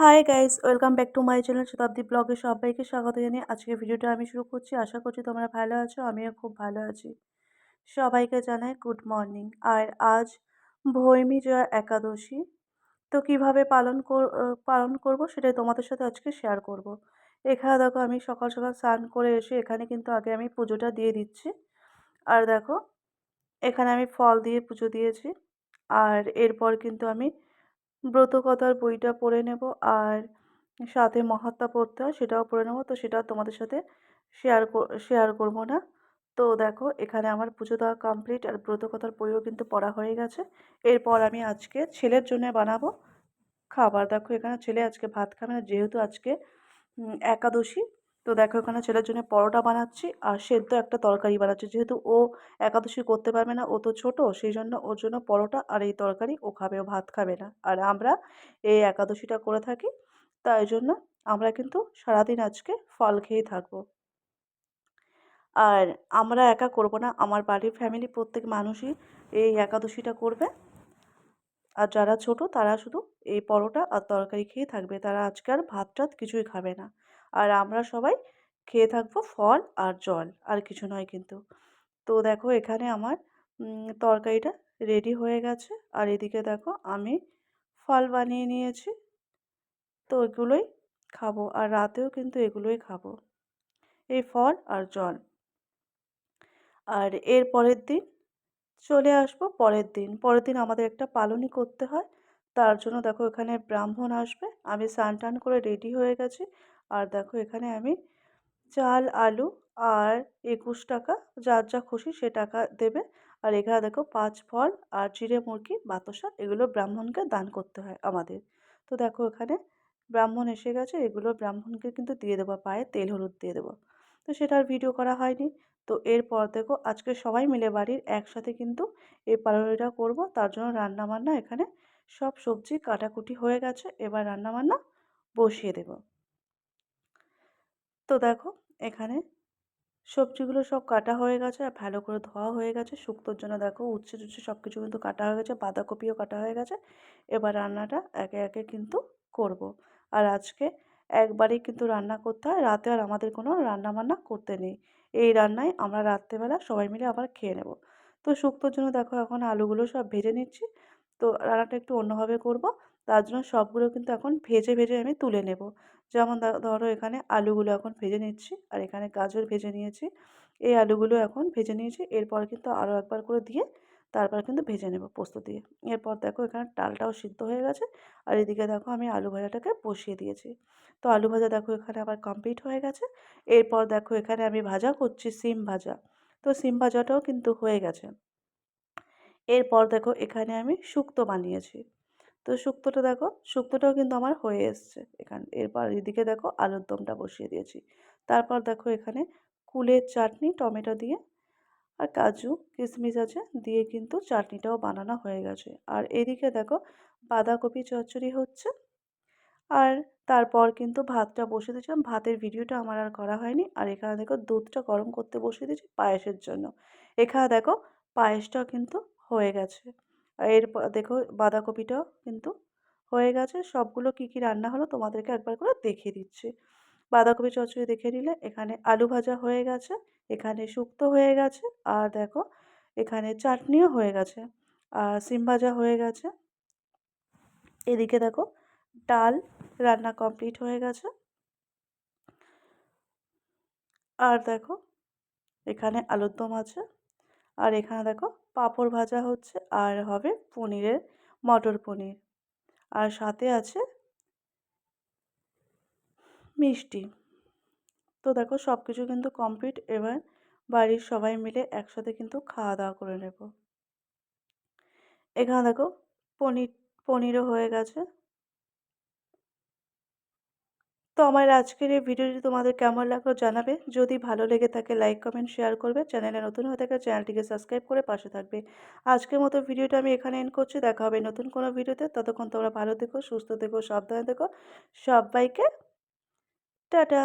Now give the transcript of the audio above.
Hi guys welcome back to my channel Shatabdi ব্লগে সবাইকে স্বাগত জানিয়ে আজকে ভিডিওটা আমি শুরু করছি। আশা করছি তোমরা ভালো আছো, আমিও খুব ভালো আছি। সবাইকে জানাই গুড মর্নিং আর আজ ভৈমী জয়া একাদশী, তো কীভাবে পালন পালন করব সেটাই তোমাদের সাথে আজকে শেয়ার করব। এখানে দেখো আমি সকাল সকাল স্নান করে এসে এখানে কিন্তু আগে আমি পুজোটা দিয়ে দিচ্ছি। আর দেখো, এখানে আমি ফল দিয়ে পুজো দিয়েছি। আর এরপর কিন্তু আমি ব্রতকথার বইটা পড়ে নেব আর সাথে মহাত্মা পড়তে হয় সেটাও পড়ে নেব। তো সেটা তোমাদের সাথে শেয়ার শেয়ার করব না। তো দেখো এখানে আমার পুজো দেওয়া কমপ্লিট আর ব্রতকথার বইও কিন্তু পড়া হয়ে গেছে। এরপর আমি আজকে ছেলের জন্য বানাবো খাবার। দেখো এখানে ছেলে আজকে ভাত খাবে না, যেহেতু আজকে একাদশী। তো দেখো এখানে ছেলের জন্য পরোটা বানাচ্ছি আর সেদ্ধ একটা তরকারি বানাচ্ছি। যেহেতু ও একাদশী করতে পারবে না, ও তো ছোটো, সেই জন্য ওর জন্য পরোটা আর এই তরকারি ও খাবে, ও ভাত খাবে না। আর আমরা এই একাদশীটা করে থাকি, তাই জন্য আমরা কিন্তু সারাদিন আজকে ফল খেয়েই থাকব। আর আমরা একা করব না, আমার বাড়ির ফ্যামিলি প্রত্যেক মানুষই এই একাদশীটা করবে। আর যারা ছোট তারা শুধু এই পরোটা আর তরকারি খেয়ে থাকবে, তারা আজকে আর ভাত টাত কিছুই খাবে না। আর আমরা সবাই খেয়ে থাকব ফল আর জল, আর কিছু নয় কিন্তু। তো দেখো এখানে আমার তরকারিটা রেডি হয়ে গেছে। আর এদিকে দেখো আমি ফল বানিয়ে নিয়েছি। তো এগুলোই খাব আর রাতেও কিন্তু এগুলোই খাব। এই ফল আর জল। আর এর পরের দিন চলে আসব পরের দিন। পরের দিন আমাদের একটা পালনই করতে হয়। তার জন্য দেখো এখানে ব্রাহ্মণ আসবে। আমি স্নান টান করে রেডি হয়ে গেছি। আর দেখো এখানে আমি চাল, আলু আর একুশ টাকা, যার যা খুশি সে টাকা দেবে। আর এখানে দেখো পাঁচ ফল আর চিড়ে মুরগি, বাতাসা, এগুলো ব্রাহ্মণকে দান করতে হয় আমাদের। তো দেখো এখানে ব্রাহ্মণ এসে গেছে, এগুলো ব্রাহ্মণকে কিন্তু দিয়ে দেবো পায়ে তেল, হলুদ দিয়ে দেবো। তো সেটার ভিডিও করা হয়নি। তো এরপর দেখো আজকে সবাই মিলে বাড়ির একসাথে কিন্তু এই পালনটা করব। তার জন্য রান্নাবান্না এখানে সব সবজি কাটাকুটি হয়ে গেছে। এবার রান্নাবান্না বসিয়ে দেব। তো দেখো, এখানে সবজিগুলো সব কাটা হয়ে গেছে আর ভালো করে ধোয়া হয়ে গেছে। শুক্তোর জন্য দেখো, উচ্ছে টুচ্ছে সব কিছু কিন্তু কাটা হয়ে গেছে, বাঁধাকপিও কাটা হয়ে গেছে। এবার রান্নাটা একে একে কিন্তু করব। আর আজকে একবারেই কিন্তু রান্না করতে হয়, রাতে আর আমাদের কোনো রান্না বান্না করতে নেই। এই রান্নায় আমরা রাত্রেবেলা সবাই মিলে আবার খেয়ে নেব। তো শুক্তোর জন্য দেখো, এখন আলুগুলো সব ভেজে নিচ্ছি। তো রান্নাটা একটু অন্যভাবে করব। তার জন্য সবগুলো কিন্তু এখন ভেজে ভেজে আমি তুলে নেব। যেমন ধরো এখানে আলুগুলো এখন ভেজে নিচ্ছি আর এখানে গাজর ভেজে নিয়েছি। এই আলুগুলো এখন ভেজে নিয়েছি। এরপর কিন্তু আরও একবার করে দিয়ে তারপর কিন্তু ভেজে নেব পোস্ত দিয়ে। এরপর দেখো এখানে ডালটাও সিদ্ধ হয়ে গেছে আর এদিকে দেখো আমি আলু ভাজাটাকে বসিয়ে দিয়েছি। তো আলু ভাজা দেখো এখানে আবার কমপ্লিট হয়ে গেছে। এরপর দেখো এখানে আমি ভাজা করছি সিম ভাজা। তো সিম ভাজাটাও কিন্তু হয়ে গেছে। এরপর দেখো এখানে আমি শুক্তো বানিয়েছি। তো শুক্তোটা দেখো, শুক্তোটাও কিন্তু আমার হয়ে এসছে এখানে, এরপর এদিকে দেখো আলুর দমটা বসিয়ে দিয়েছি। তারপর দেখো এখানে কুলের চাটনি, টমেটো দিয়ে আর কাজু কিশমিশ আছে দিয়ে কিন্তু চাটনিটাও বানানো হয়ে গেছে। আর এদিকে দেখো বাঁধাকপি চচ্চড়ি হচ্ছে আর তারপর কিন্তু ভাতটা বসে দিয়েছিলাম। ভাতের ভিডিওটা আমার আর করা হয়নি। আর এখানে দেখো দুধটা গরম করতে বসিয়ে দিয়েছি পায়েসের জন্য। এখানে দেখো পায়েসটাও কিন্তু হয়ে গেছে। এরপর দেখো বাঁধাকপিটাও কিন্তু হয়ে গেছে। সবগুলো কী কী রান্না হলো তোমাদেরকে একবার করে দেখিয়ে দিচ্ছি। বাঁধাকপি চচ্চড়ি দেখে নিলে এখানে আলু ভাজা হয়ে গেছে, এখানে শুক্তো হয়ে গেছে, আর দেখো এখানে চাটনিও হয়ে গেছে, আর সিম ভাজা হয়ে গেছে। এদিকে দেখো ডাল রান্না কমপ্লিট হয়ে গেছে। আর দেখো এখানে আলুর দম আছে। আর এখানে দেখো পাঁপড় ভাজা হচ্ছে আর হবে পনিরের, মটর পনির। আর সাথে আছে মিষ্টি। তো দেখো সব কিছু কিন্তু কমপ্লিট এবার বাড়ির সবাই মিলে একসাথে কিন্তু খাওয়া দাওয়া করে নেব। এখানে দেখো পনির, পনিরও হয়ে গেছে। তো আমার আজকের এই ভিডিওটি তোমাদের কেমন লাগল জানাবে। যদি ভালো লেগে থাকে লাইক কমেন্ট শেয়ার করবে। চ্যানেলে নতুন হয়ে থাকে চ্যানেলটিকে সাবস্ক্রাইব করে পাশে থাকবে। আজকের মতো ভিডিওটা আমি এখানে এন্ড করছি। দেখা হবে নতুন কোনো ভিডিওতে। ততক্ষণ তোমরা ভালো থেকো, সুস্থ থেকো, সাবধানে থেকো। সবাইকে টাটা।